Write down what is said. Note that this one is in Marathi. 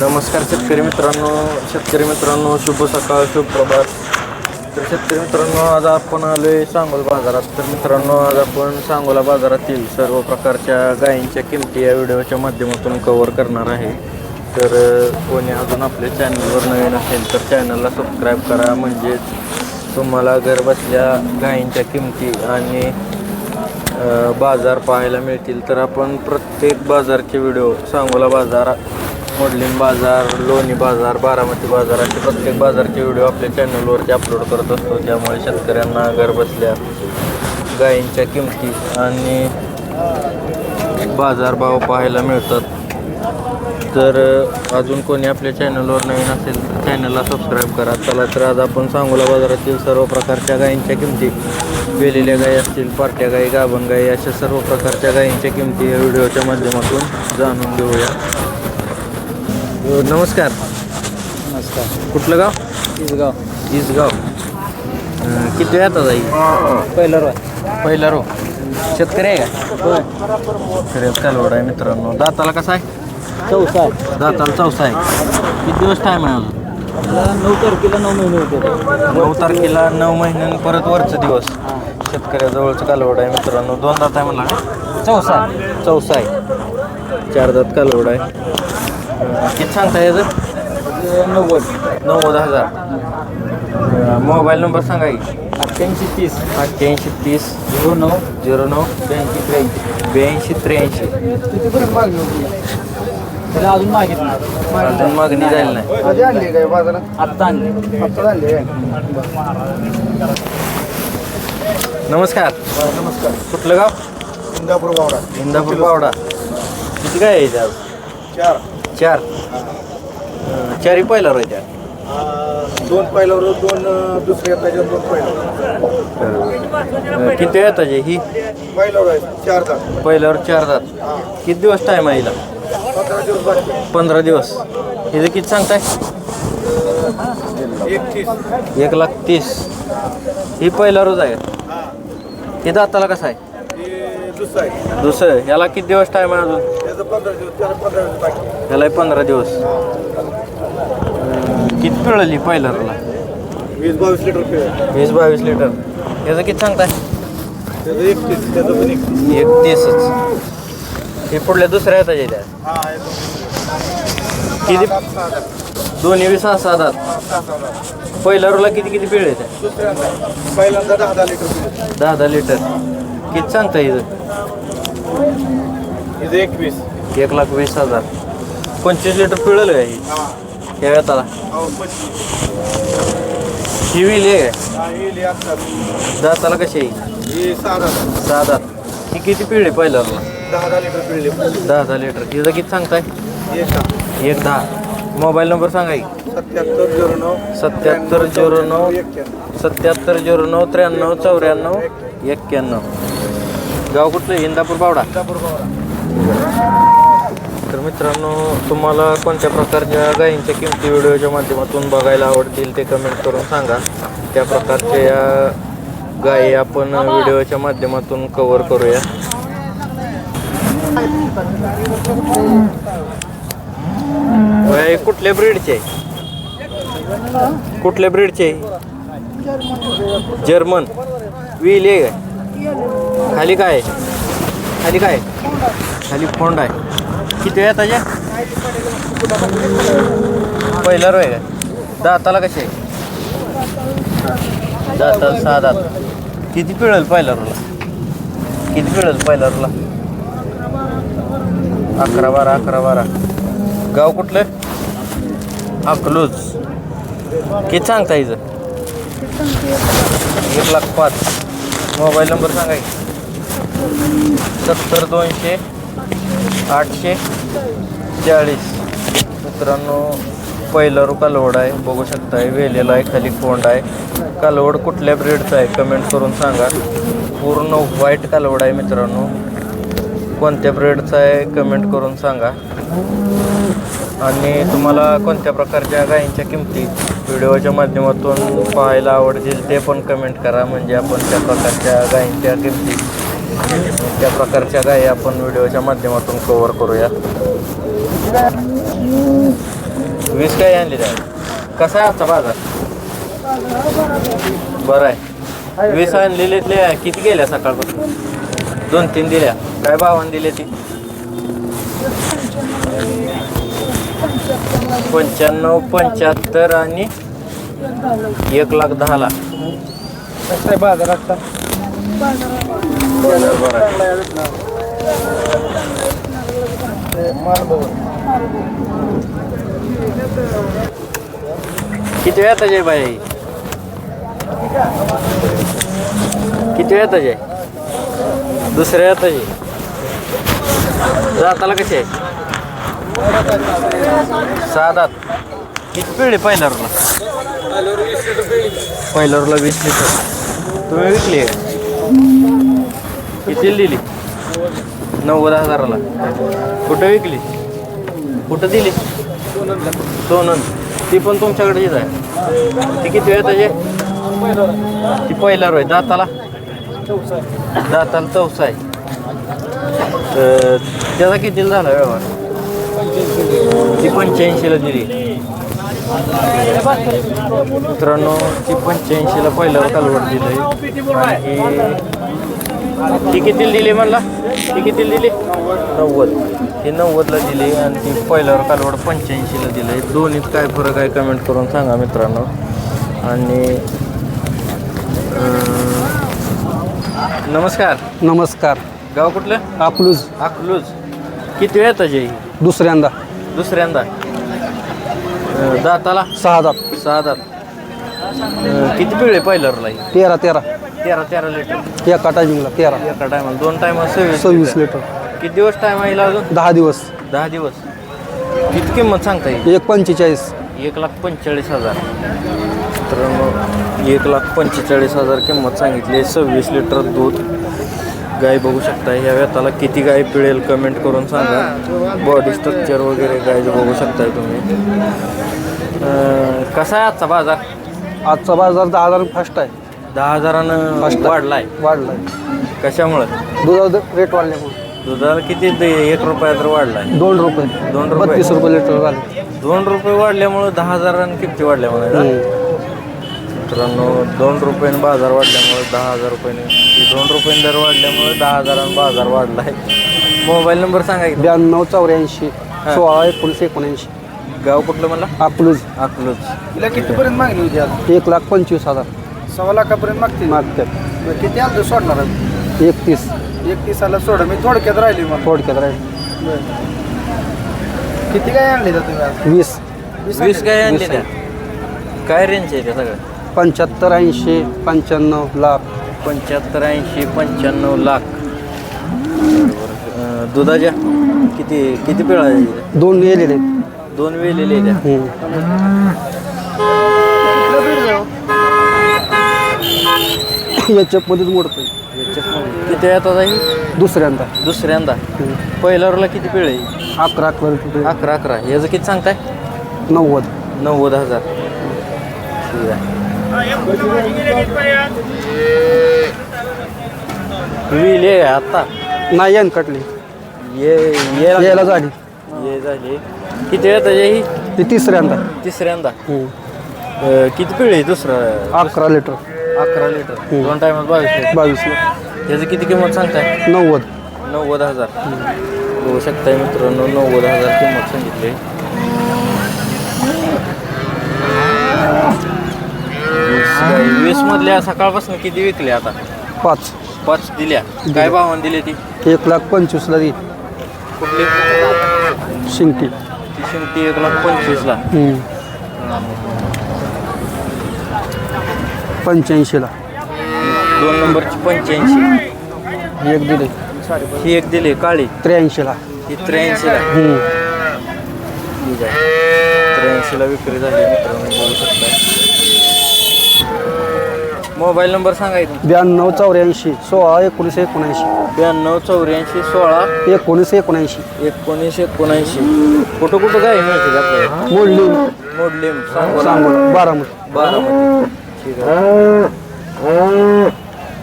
नमस्कार शेतकरी मित्रांनो शेतकरी मित्रांनो शुभ सकाळ शुभ प्रभात. तर शेतकरी मित्रांनो आज आपण आलोय सांगोला बाजारात. तर मित्रांनो आज आपण सांगोला बाजारातील सर्व प्रकारच्या गायींच्या किमती या व्हिडिओच्या माध्यमातून कव्हर करणार आहे. तर कोणी अजून आपल्या चॅनलवर नवीन असेल तर चॅनलला सबस्क्राईब करा. म्हणजेच तुम्हाला घरबसल्या गायींच्या किमती आणि बाजार पाहायला मिळतील. तर आपण प्रत्येक बाजारचे व्हिडिओ सांगोला बाजार मोडलिंग बाजार लोणी बाजार बारामती बाजार असे प्रत्येक बाजारचे व्हिडिओ आपल्या चॅनलवरती अपलोड करत असतो. त्यामुळे शेतकऱ्यांना घरबसल्या गायींच्या किमती आणि बाजारभाव पाहायला मिळतात. तर अजून कोणी आपल्या चॅनलवर नवीन असेल तर चॅनलला सबस्क्राईब करा. चला तर आज आपण सांगोला बाजारातील सर्व प्रकारच्या गायींच्या किमती वेलेल्या गायी असतील पार्ट्या गायी गाभण गायी अशा सर्व प्रकारच्या गायींच्या किमती या व्हिडिओच्या माध्यमातून जाणून घेऊया. अ, नमस्कार. नमस्कार. कुठलं गाव? इसगाव. इसगाव. अ, किती येतात आई पहिला रोय पहिला रो. शेतकरी आहे का? होय शेतकऱ्यात कालवड आहे मित्रांनो. दाताला कसा आहे? चौसा दाताला चौसा आहे. किती दिवस टाईम आहे अजून? नऊ तारखेला नऊ महिने होते. नऊ तारखेला नऊ महिन्यां परत वरचा दिवस. शेतकऱ्याजवळचं कालवड आहे मित्रांनो. दोन दात आहे म्हणला का? चौसा चौसा आहे. चार दात कालवड आहे. किती सांगता याचं? नव्वद. नव्वद हजार. मोबाईल नंबर सांगा की. अठ्ठ्याऐंशी तीस. अठ्ठ्याऐंशी तीस. झिरो नऊ. झिरो नऊ. ब्याऐंशी त्र्याऐंशी. ब्याऐंशी त्र्याऐंशी. कितीपर्यंत मागणी होती? त्याला अजून मागितलं अजून मागणी जायला नाही. आधी आणली काय बाजारात? आत्ता आणली. आत्ता आणली नमस्कार. नमस्कार. कुठलं गाव? इंदापूर बावडा. इंदापूर पावडा किती काय आहे आज चार. चार. अं, चारी पहिला त्या दोन पहिल्यावर दोन दुसऱ्या त्याच्यात दोन पहिल्यावर. अं, किती येतात ही? पहिल्यावर आहे चार तास पहिल्यावर चार दात किती दिवस टाईम आहे हिला? पंधरा दिवस बाकी पंधरा दिवस. हिचं किती सांगताय? एकतीस एक लाख तीस. ही पहिला रोज आहे. ही. दाताला कसं आहे? हे दुसरं आहे. दुसरं याला किती दिवस टाईम आहे अजून? पंधरा दिवस त्याला पंधरा दिवस बाकी. यालाही पंधरा दिवस. अं, किती पिळली पहिल्या रोजला वीस बावीस लिटर पिळ वीस बावीस लिटर. याचं किती सांगताय? त्याचं एकतीस त्याचं पण एकतीस. एक तीसच हे पुढल्या दुसऱ्या येतात येत्या? हा किती? दोन्ही वीस सहा दात पहिल्या रोजला किती किती पिळ येते दुसऱ्यांदा. पहिल्यांदा दहा दहा लिटर पिळ दहा दहा लिटर. किती सांगता हिचं एकवीस. एक लाख वीस हजार. पंचवीस लिटर पिळलं आहे. या वेताला. ही विल आहे काय? ही दाताला कशी आहे? सहा दहा ही किती पिळली पहिल्या दहा दहा लिटर. दहा दहा लिटर हिचं किती सांगताय? एक दहा. मोबाईल नंबर सांगा की. सत्याहत्तर झिरो नऊ सत्याहत्तर झिरो नऊ सत्याहत्तर झिरो नऊ त्र्याण्णव चौऱ्याण्णव एक्क्याण्णव. गाव कुठलं? इंदापूर इंदापूर बावडा. तर मित्रांनो तुम्हाला कोणत्या प्रकारच्या गायींच्या किमती व्हिडिओच्या माध्यमातून बघायला आवडतील ते कमेंट करून सांगा. त्या प्रकारच्या या गायी आपण व्हिडिओच्या माध्यमातून कवर करूया. गाय कुठल्या ब्रीडचे कुठल्या ब्रीडचे जर्मन व्हील आहे काय? खाली काय? आहे? खाली काय? आहे? खाली फोंड आहे. किती आहे त्याचे पहिला रोय काय? दाताला कसे? आहे दाताला सहा दात. किती पिळेल पहिला रोला? किती पिळेल पहिला रोला? अकरा बारा अकरा बारा. गाव कुठलं? अकलूज. किती सांगता हिचं एक लाख पाच. मोबाईल नंबर सांगा सत्तर दोनशे. आठशे चाळीस. मित्रांनो पहिला रू कालवड आहे. बघू शकताय वेलेला आहे खाली कोंड आहे. कालवड कुठल्या ब्रेडचा आहे? कमेंट करून सांगा. पूर्ण व्हाईट कालवड आहे मित्रांनो. कोणत्या ब्रेडचा आहे? कमेंट करून सांगा. आणि तुम्हाला कोणत्या प्रकारच्या गायींच्या किमती व्हिडिओच्या माध्यमातून पाहायला आवडतील ते पण कमेंट करा. म्हणजे आपण त्या प्रकारच्या गायींच्या किमती त्या प्रकारच्या गायी आपण व्हिडिओच्या माध्यमातून कव्हर करूया. वीस काय आणली त्या कसा आहे आजचा बाजार? बरं आहे. वीस आणलेले किती गेल्या सकाळपासून? दोन तीन दिल्या. काय भावान दिले ती? पंच्याण्णव पंच्याहत्तर आणि एक लाख दहा लाख. कसं आहे बाजार किती वेळ आहे बाई? किती वेळ आहे दुसऱ्या वेळ आहे जाताला कशी आहे? साधात किती पिढी पहिल्यावरला पहिल्यावरला वीस लिटर. तुम्ही विकली आहे? किती दिली. नव्वद हजाराला. कुठं विकली? कुठं दिली? सोनन ती पण तुमच्याकडेच आहे. ती किती वेळ त्याचे? ती पहिला रोय. दाताला? दाताला चौसा आहे. तर त्याचा किती झाला व्यवहार? ती पंच्याऐंशीला दिली. मित्रांनो ती पंच्याऐंशीला पहिल्यावर कालवड दिलं आणि ती किती दिली म्हणला? ती किती दिली? नव्वद. ती नव्वदला दिली आणि ती पहिल्यावर कालवड पंच्याऐंशीला दिली. दोन्हीत काय फरक आहे कमेंट करून सांगा मित्रांनो. आणि अं, नमस्कार. नमस्कार. गाव कुठलं? अकलूज. अकलूज. किती वेळ त्याचे दुसऱ्यांदा. दुसऱ्यांदा. अं, दाताला? सहा दात. सहा दात. अं, किती पिळे पहिल्यावरला तेरा तेरा. तेरा तेरा लिटर एका टायमिंगला तेरा. एका टायमाला दोन टायमाला सव्वीस सव्वीस लिटर किती दिवस टाइम आहे अजून? दहा दिवस. दहा दिवस. किती किंमत सांगता येईल एक पंचेचाळीस. एक लाख पंचेचाळीस हजार. तर मग एक लाख पंचेचाळीस हजार किंमत सांगितली सव्वीस लिटर दूध. गाय बघू शकता ह्या व्यताला किती गाय पिळेल कमेंट करून सांगा. बॉडी स्ट्रक्चर वगैरे गाय बघू शकताय तुम्ही. अं, कसा आहे आजचा बाजार? आजचा बाजार दहा हजार फास्ट आहे. दहा हजारानं. वाढलाय. वाढलाय. कशामुळं? दुधाचा रेट वाढल्यामुळे. दुधाला किती दे- एक रुपया तर वाढलाय. दोन रुपये. दोन रुपये? बत्तीस रुपये लिटर झाले दोन रुपये वाढल्यामुळं दहा हजारांनी किमती वाढल्यामुळे ना? मित्रांनो दोन रुपयाने बाजार वाढल्यामुळे दहा हजार रुपयाने दोन रुपयाने दर वाढल्यामुळे दहा हजारांनी बाजार वाढला आहे मोबाईल नंबर सांगा की ब्याण्णव चौऱ्याऐंशी सोळा एकोणीस एकोणऐंशी. गाव कुठलं मला अकलूज. अकलूज. तिला कितीपर्यंत मागणी होती आज? एक लाख पंचवीस हजार. सव्वा लाखापर्यंत मागते? मागतात बरं, किती आलं सोडणार आहे? एकतीस. एक तीसाला सोडा. मी थोडक्यात राहिली मला थोडक्यात राहील. किती काय आणली का तुम्ही आज? वीस. वीस काय आणले. वीस. त्या. काय रेंज आहे त्या सगळ्या पंच्याहत्तर ऐंशी पंच्याण्णव लाख. पंच्याहत्तर ऐंशी पंच्याण्णव लाख. अं, दुधाच्या किती किती पिळा आहे? दोन गेलेले. दोन वेलेले त्या याच्यामध्येच मोडतोय. याच्यात किती येतात आहे दुसऱ्यांदा. दुसऱ्यांदा. पहिल्यावरला किती पिळ आहे? अकरा अकरा रुपये अकरा अकरा. याचं किती सांगताय? नव्वद. नव्वद हजार. ठीक आहे. विल ये आत्ता नाही यान कटली. ये ये यायला झाली ये झाली किती वेळ ही? ती तिसऱ्यांदा. तिसऱ्यांदा. अं, किती पिळ आहे दुसरं? अकरा लिटर. अकरा लिटर. दोन टायमात बावीस लिटर. बावीस त्याचं किती किंमत सांगताय? नव्वद. नव्वद हजार. बघू शकताय मित्रांनो नव्वद हजार किंमत सांगितली. वीस मधल्या सकाळपासून किती विकल्या आता? पाच. पाच दिल्या. काय भावान दिली ती? एक लाख पंचवीसला दी कुठली? शिंगटी. ती शिंगटी एक लाख पंचवीसला. पंच्याऐंशीला. दोन नंबरची पंच्याऐंशी. एक दिले. ही एक दिली काळी. त्र्याऐंशीला. ही त्र्याऐंशीला. हम्म. त्र्याऐंशीला विक्री झाली मित्रांनो बघू मोबाईल नंबर सांगायचं ब्याण्णव चौऱ्याऐंशी सोळा एकोणीस एकोणऐंशी. ब्याण्णव चौऱ्याऐंशी सोळा. एकोणीस एकोणऐंशी. एकोणीस एकोणऐंशी. कुठं कुठं काय मिळते आपल्याला? मोडली मोडलीम. सांगोला. सांगोला बारामती. बारामती. ठीक आहे.